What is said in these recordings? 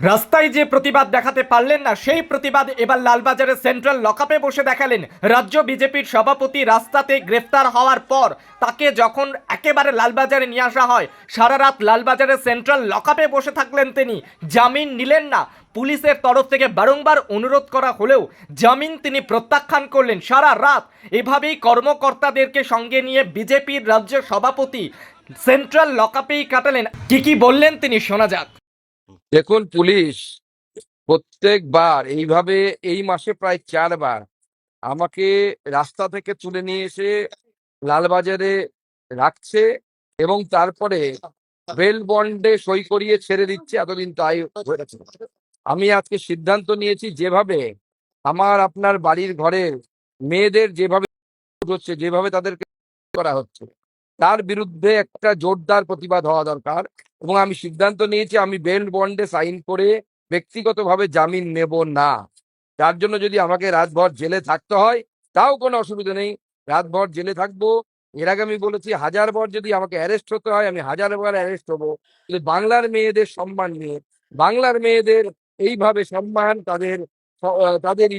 রাস্তায় যে প্রতিবাদ দেখাতে পারলেন না, সেই প্রতিবাদ এবার লালবাজারের সেন্ট্রাল লকআপে বসে দেখালেন। রাজ্য বিজেপির সভাপতি রাস্তাতে গ্রেফতার হওয়ার পর তাকে যখন একেবারে লালবাজারে নিয়ে আসা হয়, সারা রাত লালবাজারের সেন্ট্রাল লকআপে বসে থাকলেন তিনি। জামিন নিলেন না। পুলিশের তরফ থেকে বারংবার অনুরোধ করা হলেও জামিন তিনি প্রত্যাখ্যান করলেন সারা রাত। এভাবেই কর্মকর্তাদেরকে সঙ্গে নিয়ে বিজেপির রাজ্য সভাপতি সেন্ট্রাল লকআপেই কাটালেন। কি কি বললেন তিনি, শোনা যাক। দেখুন, পুলিশ প্রত্যেকবার এইভাবে এই মাসে প্রায় চারবার আমাকে রাস্তা থেকে তুলে নিয়ে এসে লালবাজারে রাখছে এবং তারপরে বেল বন্ডে সই করিয়ে ছেড়ে দিচ্ছে এতদিন তাই আমি আজকে সিদ্ধান্ত নিয়েছি যেভাবে আমার, আপনার বাড়ির ঘরের মেয়েদের যেভাবে হচ্ছে, যেভাবে তাদেরকে করা হচ্ছে। তার বিরুদ্ধে একটা জোরদার প্রতিবাদ হওয়া দরকার এবং আমি সিদ্ধান্ত নিয়েছি, আমি বেল বন্ডে সাইন করে ব্যক্তিগতভাবে জামিন নেব না। তার জন্য যদি আমাকে রাতভর জেলে থাকতে হয়, তাও কোনো অসুবিধা নেই। রাতভর জেলে থাকব, এর আগে আমি বলেছি হাজার বার যদি আমাকে অ্যারেস্ট হতে হয়, আমি হাজার বার অ্যারেস্ট হব। কিন্তু বাংলার মেয়েদের সম্মান নিয়ে, বাংলার মেয়েদের এইভাবে সম্মান তাদের তাদের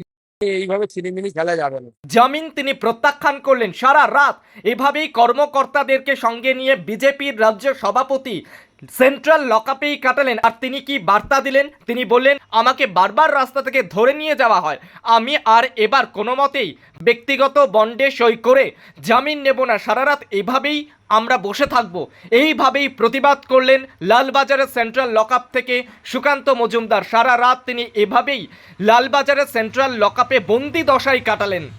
এইভাবে ছিনিমিনি খেলা যাবে না। জামিন তিনি প্রত্যাখ্যান করলেন। সারা রাত এভাবেই কর্মকর্তাদেরকে সঙ্গে নিয়ে বিজেপির রাজ্য সভাপতি সেন্ট্রাল লকআপেই কাটালেন আর তিনি কি বার্তা দিলেন? তিনি বললেন, আমাকে বারবার রাস্তা থেকে ধরে নিয়ে যাওয়া হয়। আমি আর এবার কোনো মতেই ব্যক্তিগত বন্ডে সই করে জামিন নেব না। সারা রাত এভাবেই আমরা বসে থাকব। এইভাবেই প্রতিবাদ করলেন লালবাজারের সেন্ট্রাল লকআপ থেকে সুকান্ত মজুমদার। সারা রাত তিনি এভাবেই লালবাজারের সেন্ট্রাল লকআপে বন্দি দশায় কাটালেন।